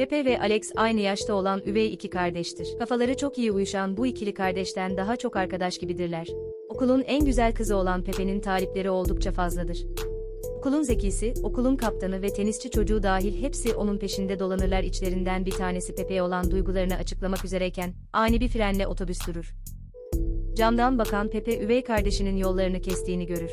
Pepe ve Alex aynı yaşta olan üvey iki kardeştir. Kafaları çok iyi uyuşan bu ikili kardeşten daha çok arkadaş gibidirler. Okulun en güzel kızı olan Pepe'nin talipleri oldukça fazladır. Okulun zekisi, okulun kaptanı ve tenisçi çocuğu dahil hepsi onun peşinde dolanırlar içlerinden bir tanesi Pepe'ye olan duygularını açıklamak üzereyken, ani bir frenle otobüs durur. Camdan bakan Pepe üvey kardeşinin yollarını kestiğini görür.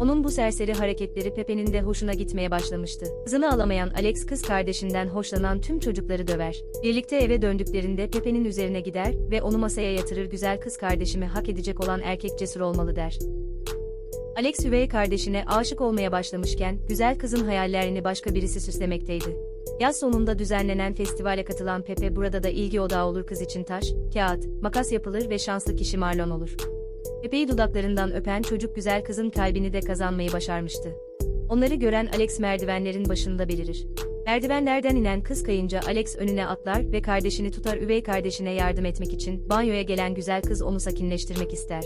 Onun bu serseri hareketleri Pepe'nin de hoşuna gitmeye başlamıştı. Kızını alamayan Alex kız kardeşinden hoşlanan tüm çocukları döver. Birlikte eve döndüklerinde Pepe'nin üzerine gider ve onu masaya yatırır güzel kız kardeşimi hak edecek olan erkek cesur olmalı der. Alex üvey kardeşine aşık olmaya başlamışken, güzel kızın hayallerini başka birisi süslemekteydi. Yaz sonunda düzenlenen festivale katılan Pepe burada da ilgi odağı olur kız için taş, kağıt, makas yapılır ve şanslı kişi Marlon olur. Pepe'yi dudaklarından öpen çocuk güzel kızın kalbini de kazanmayı başarmıştı. Onları gören Alex merdivenlerin başında belirir. Merdivenlerden inen kız kayınca Alex önüne atlar ve kardeşini tutar üvey kardeşine yardım etmek için banyoya gelen güzel kız onu sakinleştirmek ister.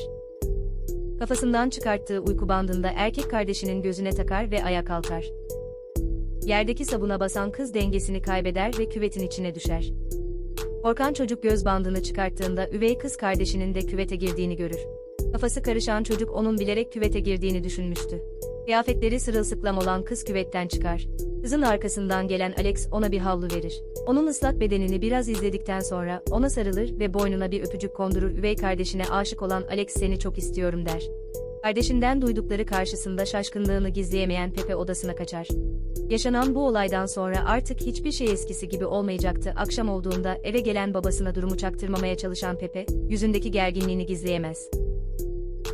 Kafasından çıkarttığı uyku bandında erkek kardeşinin gözüne takar ve ayağa kalkar. Yerdeki sabuna basan kız dengesini kaybeder ve küvetin içine düşer. Korkan çocuk göz bandını çıkarttığında üvey kız kardeşinin de küvete girdiğini görür. Kafası karışan çocuk onun bilerek küvete girdiğini düşünmüştü. Kıyafetleri sırılsıklam olan kız küvetten çıkar. Kızın arkasından gelen Alex ona bir havlu verir. Onun ıslak bedenini biraz izledikten sonra ona sarılır ve boynuna bir öpücük kondurur üvey kardeşine aşık olan Alex seni çok istiyorum der. Kardeşinden duydukları karşısında şaşkınlığını gizleyemeyen Pepe odasına kaçar. Yaşanan bu olaydan sonra artık hiçbir şey eskisi gibi olmayacaktı. Akşam olduğunda eve gelen babasına durumu çaktırmamaya çalışan Pepe, yüzündeki gerginliğini gizleyemez.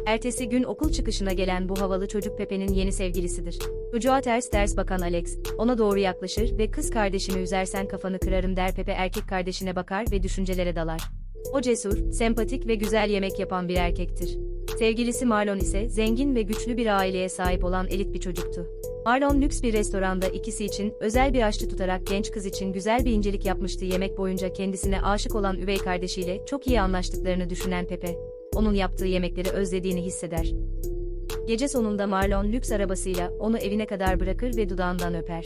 Ertesi gün okul çıkışına gelen bu havalı çocuk Pepe'nin yeni sevgilisidir. Çocuğa ters ters bakan Alex, ona doğru yaklaşır ve kız kardeşimi üzersen kafanı kırarım der Pepe erkek kardeşine bakar ve düşüncelere dalar. O cesur, sempatik ve güzel yemek yapan bir erkektir. Sevgilisi Marlon ise zengin ve güçlü bir aileye sahip olan elit bir çocuktu. Marlon lüks bir restoranda ikisi için özel bir aşçı tutarak genç kız için güzel bir incelik yapmıştı yemek boyunca kendisine aşık olan üvey kardeşiyle çok iyi anlaştıklarını düşünen Pepe, onun yaptığı yemekleri özlediğini hisseder. Gece sonunda Marlon lüks arabasıyla onu evine kadar bırakır ve dudağından öper.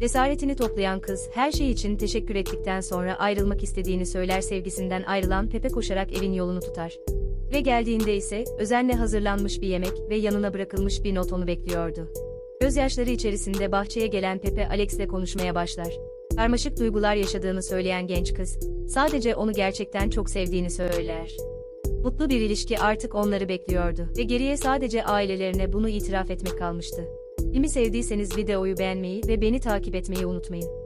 Cesaretini toplayan kız her şey için teşekkür ettikten sonra ayrılmak istediğini söyler sevgisinden ayrılan Pepe koşarak evin yolunu tutar. Ve geldiğinde ise özenle hazırlanmış bir yemek ve yanına bırakılmış bir not onu bekliyordu. Gözyaşları içerisinde bahçeye gelen Pepe Alex'le konuşmaya başlar. Karmaşık duygular yaşadığını söyleyen genç kız, sadece onu gerçekten çok sevdiğini söyler. Mutlu bir ilişki artık onları bekliyordu ve geriye sadece ailelerine bunu itiraf etmek kalmıştı. Filmi sevdiyseniz videoyu beğenmeyi ve beni takip etmeyi unutmayın.